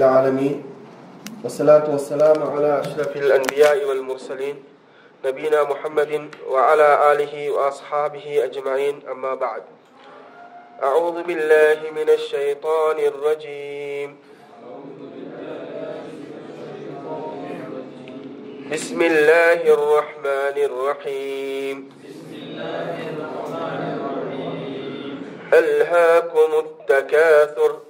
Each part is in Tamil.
العالمين والصلاة والسلام على أشرف الأنبياء والمرسلين نبينا محمد وعلى آله وأصحابه أجمعين. أما بعد أعوذ بالله من الشيطان الرجيم. بسم الله الرحمن الرحيم. ألهاكم التكاثر.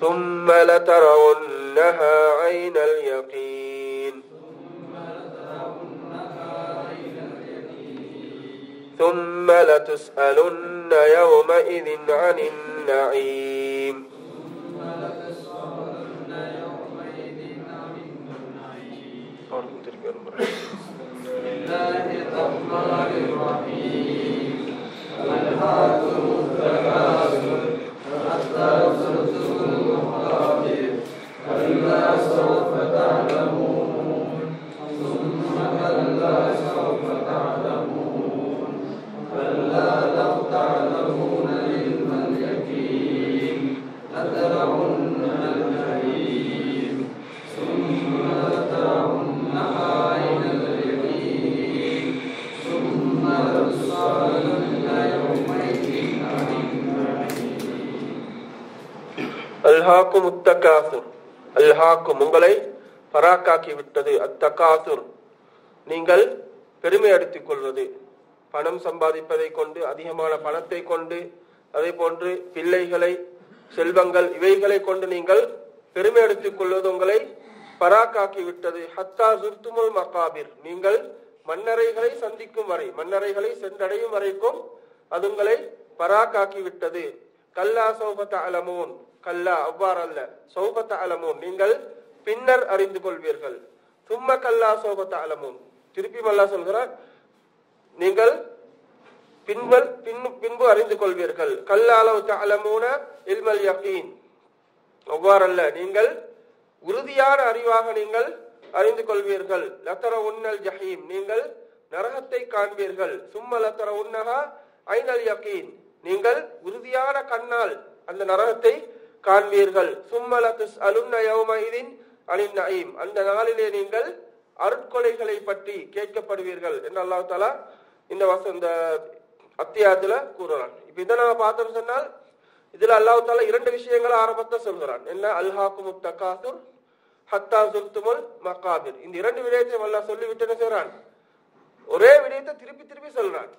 ثم لترونها عين اليقين. ثم لتسألن يومئذ عن النعيم. الله الرحمن الرحيم. ألهاكم التكاثر உத்தகாசுர் அல்ஹாக்கும் உங்களை பராக்காக்கி விட்டது அத்தகாசுர். நீங்கள் பெருமை அடித்துக் கொள்வது பணம் சம்பாதிப்பதை கொண்டு அதிகமான பணத்தை கொண்டு அதே போன்று பிள்ளைகளை செல்வங்கள் இவைகளை கொண்டு நீங்கள் பெருமை அடித்துக் கொள்வது உங்களை பராக்காக்கி விட்டது ஹத்தா சுர்துமுல் மகாபிர். நீங்கள் மன்னரைகளை சந்திக்கும் வரை மன்னரைகளை சென்றடையும் வரைக்கும் அது உங்களை பராக்காக்கி விட்டது கல்லா சௌபத்த அலமோன் கல்லா அவ்வாறல்ல. சௌபத்த அலமும் நீங்கள் பின்னர் அறிந்து கொள்வீர்கள். தும்ம கல்லா சௌபத்த அலமும் திருப்பி மல்லா சொல்கிறார் நீங்கள் பின்பல் பின் பின்பு அறிந்து கொள்வீர்கள். கல்லாலவு அலமூன இல்மல் யகீன். அவ்வாறல்ல. நீங்கள் உறுதியான அறிவாக நீங்கள் அறிந்து கொள்வீர்கள். லத்தர உன்னல் ஜஹீம். நீங்கள் நரகத்தை காண்பீர்கள். சும்ம லத்தர உன்னகா ஐனல் யகீன். நீங்கள் உறுதியான கண்ணால் அந்த நரகத்தை காண்பீர்கள். சும்மல துஸ் அலுன்ன யௌமஇதின் அலின் நயீம். அந்த நாளிலே நீங்கள் அருட்கொலைகளை பற்றி கேட்கப்படுவீர்கள் என்று அல்லாஹ் தாலா இந்த வச இந்த அத்தியாயத்துல கூறுறான் இப்ப இதை நம்ம பார்த்தோம் சொன்னால் இதுல அல்லாஹ் தாலா இரண்டு விஷயங்களை ஆரம்பத்தை சொல்கிறான். என்ன? அல்ஹாக்கு முத்தகாசுர் ஹத்தா சுல்துமுல் மகாபிர். இந்த இரண்டு விடயத்தையும் அல்லாஹ் சொல்லிவிட்டு என்ன செய்றான் ஒரே விடயத்தை திருப்பி திருப்பி சொல்றான்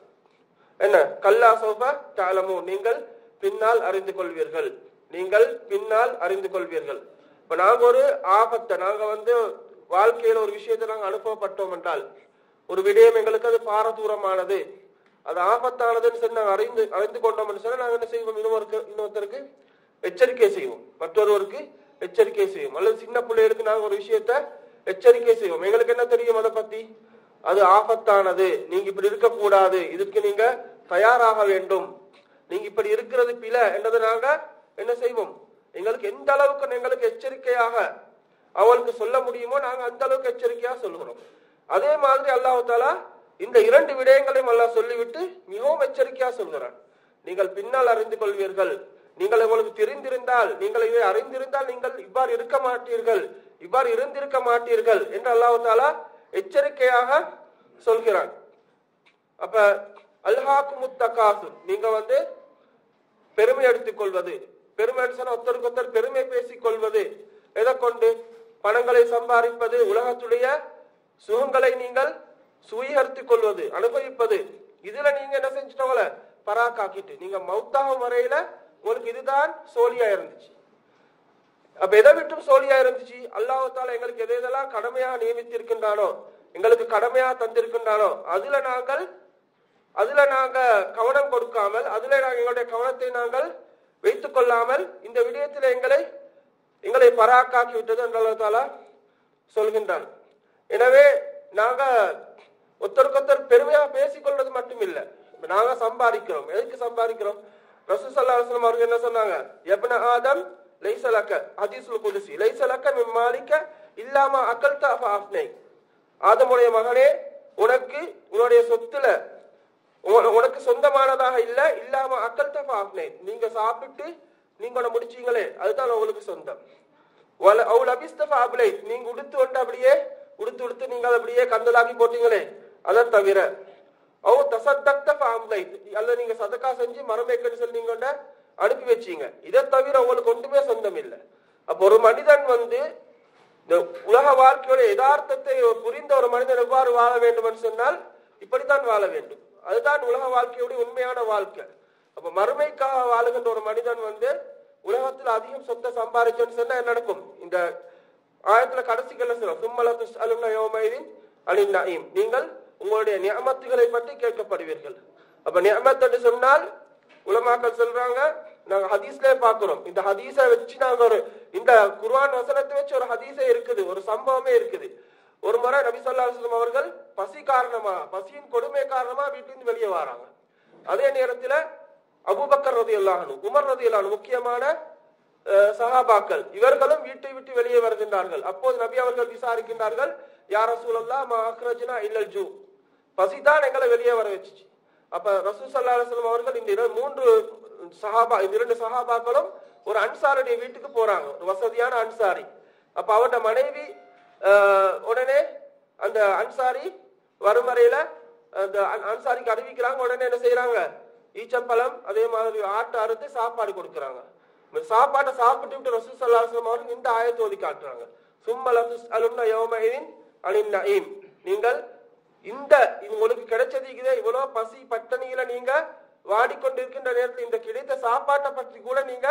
என்ன? கல்லா சோபா தாளமோ நீங்கள் பின்னால் அறிந்து கொள்வீர்கள். நீங்கள் பின்னால் அறிந்து கொள்வீர்கள். இப்ப நாங்க ஒரு ஆபத்தை நாங்க வந்து வாழ்க்கையில ஒரு விஷயத்தை நாங்க அனுபவப்பட்டோம் என்றால் ஒரு விடயம் எங்களுக்கு அது பாரதூரமானது. அது ஆபத்தானதுன்னு சொல்லி நாங்கள் அறிந்து அறிந்து கொண்டோம்னு சொன்னா நாங்க என்ன செய்வோம்? இன்னொருக்கு இன்னொருத்தருக்கு எச்சரிக்கை செய்வோம். மற்றொருவருக்கு எச்சரிக்கை செய்வோம். அல்லது சின்ன பிள்ளைகளுக்கு நாங்க ஒரு விஷயத்த எச்சரிக்கை செய்வோம். எங்களுக்கு என்ன தெரியும் அதை பத்தி? அது ஆபத்தானது. நீங்க இப்படி இருக்கக்கூடாது. இதுக்கு நீங்க தயாராக வேண்டும். நீங்க இப்படி இருக்கிறது பில என்றதை நாங்க என்ன செய்வோம்? எங்களுக்கு எந்த அளவுக்கு எங்களுக்கு எச்சரிக்கையாக அவளுக்கு சொல்ல முடியுமோ நாங்க அந்த அளவுக்கு எச்சரிக்கையா சொல்லுகிறோம். அதே மாதிரி அல்லாஹு தாலா இந்த இரண்டு விடயங்களையும் அல்லாஹ் சொல்லிவிட்டு மிகவும் எச்சரிக்கையா சொல்கிறான். நீங்கள் பின்னால் அறிந்து கொள்வீர்கள். நீங்கள் உங்களுக்கு தெரிந்திருந்தால் நீங்கள் இதை அறிந்திருந்தால் நீங்கள் இவ்வாறு இருக்க மாட்டீர்கள். இவ்வாறு இருந்திருக்க மாட்டீர்கள் என்று அல்லாஹு தாலா எச்சரிக்கையாக சொல்கிறான். அப்ப அல்ஹாக்கு முத்தகாசு நீங்க வந்து பெருமை எடுத்துக் கொள்வது. பெருமனுஷன் சொன்னா ஒருத்தருக்கு ஒருத்தர் பெருமை பேசிக் கொள்வது எதை கொண்டு? பணங்களை சம்பாதிப்பது உலகத்துடைய சுகங்களை நீங்கள் சுயீகரித்துக் கொள்வது அனுபவிப்பது. இதுல நீங்க என்ன செஞ்சிட்டோம்ல பராக்காக்கிட்டு நீங்க மௌத்தாகும் வரையில உங்களுக்கு இதுதான் சோழியா இருந்துச்சு. அப்ப எதை விட்டும் சோழியா இருந்துச்சு? அல்லாஹால எங்களுக்கு எதை எதெல்லாம் கடமையா நியமித்திருக்கின்றானோ எங்களுக்கு கடமையா தந்திருக்கின்றானோ அதுல நாங்கள் அதுல நாங்க கவனம் கொடுக்காமல் அதுல நாங்க எங்களுடைய கவனத்தை நாங்கள் வைத்துக் கொள்ளாமல் இந்த விடயத்தில் எங்களை எங்களை பராக்காக்கி விட்டது என்று அல்லாஹ் சொல்கின்றான். எனவே நாங்க ஒருத்தருக்கொத்தர் பெருமையா பேசிக்கொள்வது மட்டும் இல்லை நாங்க சம்பாதிக்கிறோம். எதுக்கு சம்பாதிக்கிறோம்? ரசூல் ஸல்லல்லாஹு அலைஹி அவர்கள் என்ன சொன்னாங்க? எப்ன ஆதம் லைசலக்க ஹதீஸுல் குதிசி. லைசலக்க மின் மாலிக்க இல்லாம அகல்த ஆஃப்னை ஆதமுடைய மகனே உனக்கு உன்னுடைய சொத்துல உனக்கு சொந்தமானதாக இல்ல இல்லாம அக்கல் தஃபாஃப்னை நீங்க சாப்பிட்டு நீங்க முடிச்சீங்களே அதுதான் உங்களுக்கு சொந்தம். அவள் அவுல் அபிஸ்தஃபா நீங்க உடுத்து கொண்டு அப்படியே உடுத்து உடுத்து நீங்க அப்படியே கந்தலாக்கி போட்டீங்களே அதை தவிர. அவ தசத்தக்த ஃபாம்லை அல்ல நீங்க சதக்கா செஞ்சு மரமேக்கன்னு சொல்லி நீங்க கொண்ட அனுப்பி வச்சீங்க. இதை தவிர உங்களுக்கு ஒன்றுமே சொந்தம் இல்லை. அப்ப ஒரு மனிதன் வந்து இந்த உலக வாழ்க்கையோட யதார்த்தத்தை புரிந்த ஒரு மனிதன் எவ்வாறு வாழ வேண்டும் சொன்னால் இப்படித்தான் வாழ வேண்டும். அதுதான் உலக வாழ்க்கையுடைய உண்மையான வாழ்க்கை. அப்ப மறுமைக்காக வாழுகின்ற ஒரு மனிதன் வந்து உலகத்தில் அதிகம் சொத்தை சம்பாதிச்சோன்னு சொன்னா என்ன நடக்கும்? இந்த ஆயத்துல கடைசிகள் சும்மலத்து அலுவல யோமைதின் அலின் நயீம். நீங்கள் உங்களுடைய நியமத்துகளை பற்றி கேட்கப்படுவீர்கள். அப்ப நியமத்து சொன்னால் உலமாக்கள் சொல்றாங்க நாங்க ஹதீஸ்லயே பாக்குறோம் இந்த ஹதீஸை வச்சு நாங்க ஒரு இந்த குர்ஆன் வசனத்தை வச்சு ஒரு ஹதீஸே இருக்குது ஒரு சம்பவமே இருக்குது. ஒரு முறை நபி ஸல்லல்லாஹு அவர்கள் பசி காரணமா பசியின் கொடுமை காரணமா வீட்டிலிருந்து வெளியே வராங்க. அதே நேரத்துல அபூபக்கர் ரதி அல்லாஹனு உமர் ரதியல்லாஹு அன்ஹு முக்கியமான சகாபாக்கள் சஹாபாக்கள் இவர்களும் வீட்டை விட்டு வெளியே வருகின்றார்கள். அப்போது நபி அவர்கள் விசாரிக்கின்றார்கள் யார் ரசூலல்லா மா அக்ரஜ்னா இல்லல் ஜூ. பசிதான் எங்களை வெளியே வர வச்சுச்சு. அப்ப ரசூல் சல்லா அலுவலம் அவர்கள் இந்த மூன்று சஹாபா இந்த இரண்டு சஹாபாக்களும் ஒரு அன்சாருடைய வீட்டுக்கு போறாங்க ஒரு வசதியான அன்சாரி. அப்ப அவருடைய மனைவி உடனே அந்த அன்சாரி வரும் அந்த அன்சாரிக்கு அறிவிக்கிறாங்க. உடனே என்ன செய்யறாங்க? ஈச்சம்பழம் அதே மாதிரி ஆட்டை அறுத்து சாப்பாடு கொடுக்குறாங்க. இந்த சாப்பாட்டை சாப்பிட்டு விட்டு ரசூ சல்லா அவர்கள் இந்த ஆயத்தை ஓதி காட்டுறாங்க. சும்மலம் அலும்னா யோமையின் அலின் நயீம். நீங்கள் இந்த இது உங்களுக்கு கிடைச்சதுக்குதே இவ்வளவு பசி பட்டணியில நீங்க வாடிக்கொண்டிருக்கின்ற நேரத்தில் இந்த கிடைத்த சாப்பாட்டை பற்றி கூட நீங்க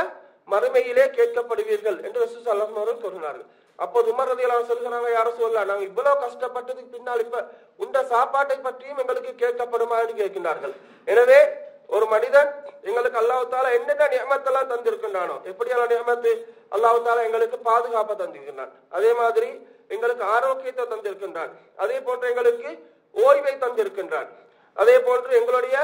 மறுமையிலே கேட்கப்படுவீர்கள் என்று ரசூ ஸல்லல்லாஹு அவர்கள் வஸல்லம் அப்போ அப்போது உமர் ரதியல்லாஹு சொல்கிறாங்க யாரும் சொல்லலாம் நாங்க இவ்வளவு கஷ்டப்பட்டதுக்கு பின்னால் இப்ப உண்ட சாப்பாட்டை பற்றியும் எங்களுக்கு கேட்கப்படுமா என்று கேட்கின்றார்கள். எனவே ஒரு மனிதன் எங்களுக்கு அல்லாஹ் என்னென்ன நியமத்தெல்லாம் தந்திருக்கின்றானோ எப்படியான நியமத்து அல்லாவுத்தால எங்களுக்கு பாதுகாப்பை தந்திருக்கின்றான். அதே மாதிரி எங்களுக்கு ஆரோக்கியத்தை தந்திருக்கின்றான். அதே போன்று எங்களுக்கு ஓய்வை தந்திருக்கின்றான். அதே போன்று எங்களுடைய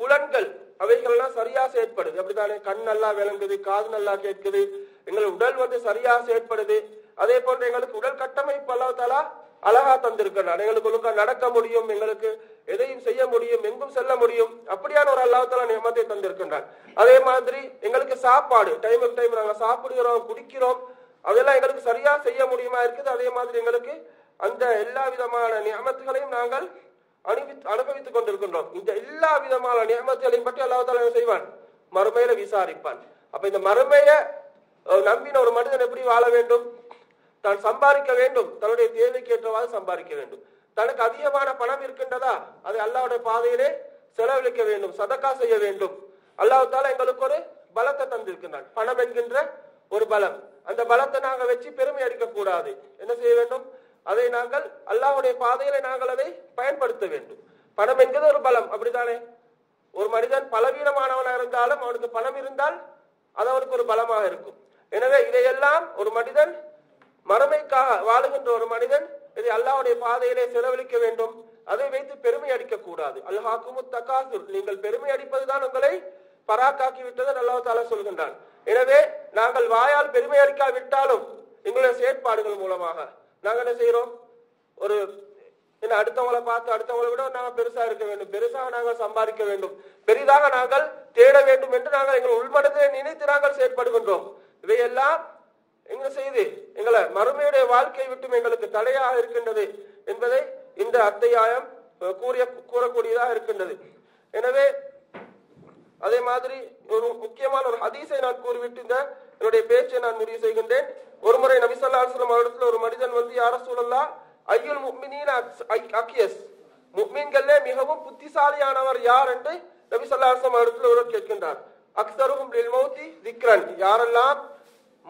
புலன்கள் அவைகள்லாம் சரியா செயற்படுது. அப்படித்தானே? கண் நல்லா விளங்குது காது நல்லா கேட்குது. எங்கள் உடல் வந்து சரியா செயற்படுது. அதே போன்று எங்களுக்கு உடல் கட்டமைப்பு அல்லாஹ் அழகா தந்திருக்கிறான் எங்களுக்கு ஒழுங்கா நடக்க முடியும் எங்களுக்கு எதையும் செய்ய முடியும் எங்கும் செல்ல முடியும் அப்படியான ஒரு அல்லாஹால நியமத்தை தந்திருக்கின்றான் அதே மாதிரி எங்களுக்கு சாப்பாடு டைமுக்கு டைம் நாங்கள் சாப்பிடுகிறோம் குடிக்கிறோம் அதெல்லாம் எங்களுக்கு சரியா செய்ய முடியுமா இருக்குது? அதே மாதிரி எங்களுக்கு அந்த எல்லா விதமான நியமத்துகளையும் நாங்கள் அனுபவி அனுபவித்துக் கொண்டிருக்கின்றோம். இந்த எல்லா விதமான நியமத்துகளையும் பற்றி அல்லாஹால செய்வான்? மறுமையில விசாரிப்பான். அப்ப இந்த மறுமைய நம்பின ஒரு மனிதன் எப்படி வாழ வேண்டும்? தான் சம்பாதிக்க வேண்டும். தன்னுடைய தேவைக்கு ஏற்றவாறு சம்பாதிக்க வேண்டும். தனக்கு அதிகமான பணம் இருக்கின்றதா? அதை அல்லாவுடைய பாதையிலே செலவழிக்க வேண்டும் சதக்கா செய்ய வேண்டும். அல்லாஹ் எங்களுக்கு ஒரு பலத்தை தந்திருக்கின்றான். பணம் என்கின்ற ஒரு பலம். அந்த பலத்தை நாங்கள் வச்சு பெருமை அடிக்க கூடாது. என்ன செய்ய வேண்டும்? அதை நாங்கள் அல்லாவுடைய பாதையில நாங்கள் அதை பயன்படுத்த வேண்டும். பணம் என்கிறது ஒரு பலம். அப்படித்தானே? ஒரு மனிதன் பலவீனமானவனாக இருந்தாலும் அவனுக்கு பணம் இருந்தால் அது அவனுக்கு ஒரு பலமாக இருக்கும். எனவே இதையெல்லாம் ஒரு மனிதன் மறுமைக்காக வாழுகின்ற ஒரு மனிதன் இதை அல்லாவுடைய பாதையிலே செலவழிக்க வேண்டும். அதை வைத்து பெருமை அடிக்க கூடாது அல்ஹாக்குமு தகாசுர். நீங்கள் பெருமை அடிப்பதுதான் உங்களை பராக்காக்கி விட்டதை அல்லாஹ் தாலா சொல்கின்றான். எனவே நாங்கள் வாயால் பெருமை அடிக்காவிட்டாலும் எங்களுடைய செயற்பாடுகள் மூலமாக நாங்கள் என்ன செய்யறோம் ஒரு என்ன அடுத்தவங்களை பார்த்து அடுத்தவங்களை விட நாங்கள் பெருசா இருக்க வேண்டும். பெருசாக நாங்கள் சம்பாதிக்க வேண்டும். பெரிதாக நாங்கள் தேட வேண்டும் என்று நாங்கள் எங்கள் உள்மனதை நினைத்து நாங்கள் செயற்படுகின்றோம். இவையெல்லாம் என்ன செய்து எங்களை மறுமையுடைய வாழ்க்கையை விட்டும் எங்களுக்கு தடையாக இருக்கின்றது என்பதை இந்த அத்தியாயம் கூறிய கூறக்கூடியதாக இருக்கின்றது. எனவே அதே மாதிரி ஒரு முக்கியமான ஒரு ஹதீஸை நான் கூறிவிட்டு இந்த என்னுடைய பேச்சை நான் முடிவு செய்கின்றேன். ஒரு முறை நபி அவரிடத்துல ஒரு மனிதன் வந்து யார சூழல்லா ஐயுல் முஃமினீன அக்கியஸ் முஃமின்களே மிகவும் புத்திசாலியானவர் யார்? என்று நபி ஸல்லல்லாஹு அலைஹி அவரிடத்துல ஒருவர் கேட்கின்றார். அக்ஸருஹும் திக்ரன். யாரெல்லாம்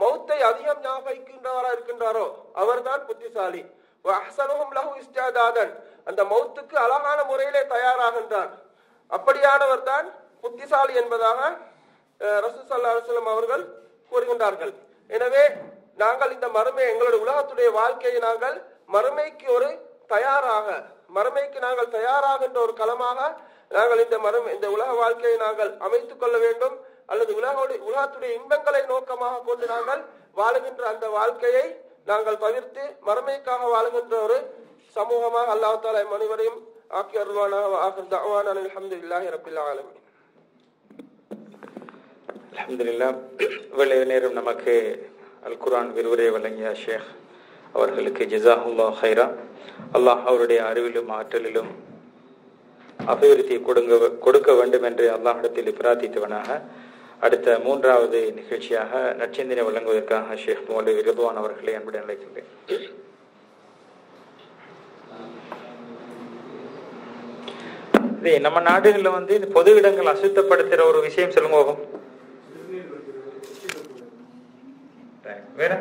மௌத்தை அதிகம் ஞாபகிக்கின்றவரா இருக்கின்றாரோ அவர்தான் புத்திசாலி. வ லஹு அந்த மௌத்துக்கு அழகான முறையிலே தயாராகின்றார். அப்படியானவர் தான் புத்திசாலி என்பதாக ரசூசல்லா அலுவலம் அவர்கள் கூறுகின்றார்கள். எனவே நாங்கள் இந்த மறுமை எங்களுடைய உலகத்துடைய வாழ்க்கையை நாங்கள் மறுமைக்கு ஒரு தயாராக மறுமைக்கு நாங்கள் தயாராகின்ற ஒரு களமாக நாங்கள் இந்த மறுமை இந்த உலக வாழ்க்கையை நாங்கள் அமைத்துக் கொள்ள வேண்டும். அல்லது உலகோடு உலகத்துடைய இன்பங்களை நோக்கமாக கொண்டு நாங்கள் வாழுகின்ற அந்த வாழ்க்கையை நாங்கள் தவிர்த்து மறுமைக்காக வாழுகின்ற ஒரு சமூகமாக அல்லாஹ் தாலா மனிதரையும் ஆக்கி அருள்வானாக ஆகிற தவான் ரபில் இவ்வளவு நேரம் நமக்கு அல் குரான் விரிவுரை வழங்கிய ஷேக் அவர்களுக்கு ஜிசாஹுல்லா ஹைரா அல்லாஹ் அவருடைய அறிவிலும் ஆற்றலிலும் அபிவிருத்தி கொடுங்க கொடுக்க வேண்டும் என்று அல்லாஹிடத்தில் பிரார்த்தித்தவனாக அடுத்த மூன்றாவது நிகழ்ச்சியாக நற்சிந்தனை வழங்குவதற்காக ஷேக் மௌலவி ரிதுவான் அவர்களை அன்புடன் அழைக்கின்றேன். இது நம்ம நாடுகளில் வந்து இந்த பொது இடங்கள் அசுத்தப்படுத்துற ஒரு விஷயம் சொல்லுங்க வேற?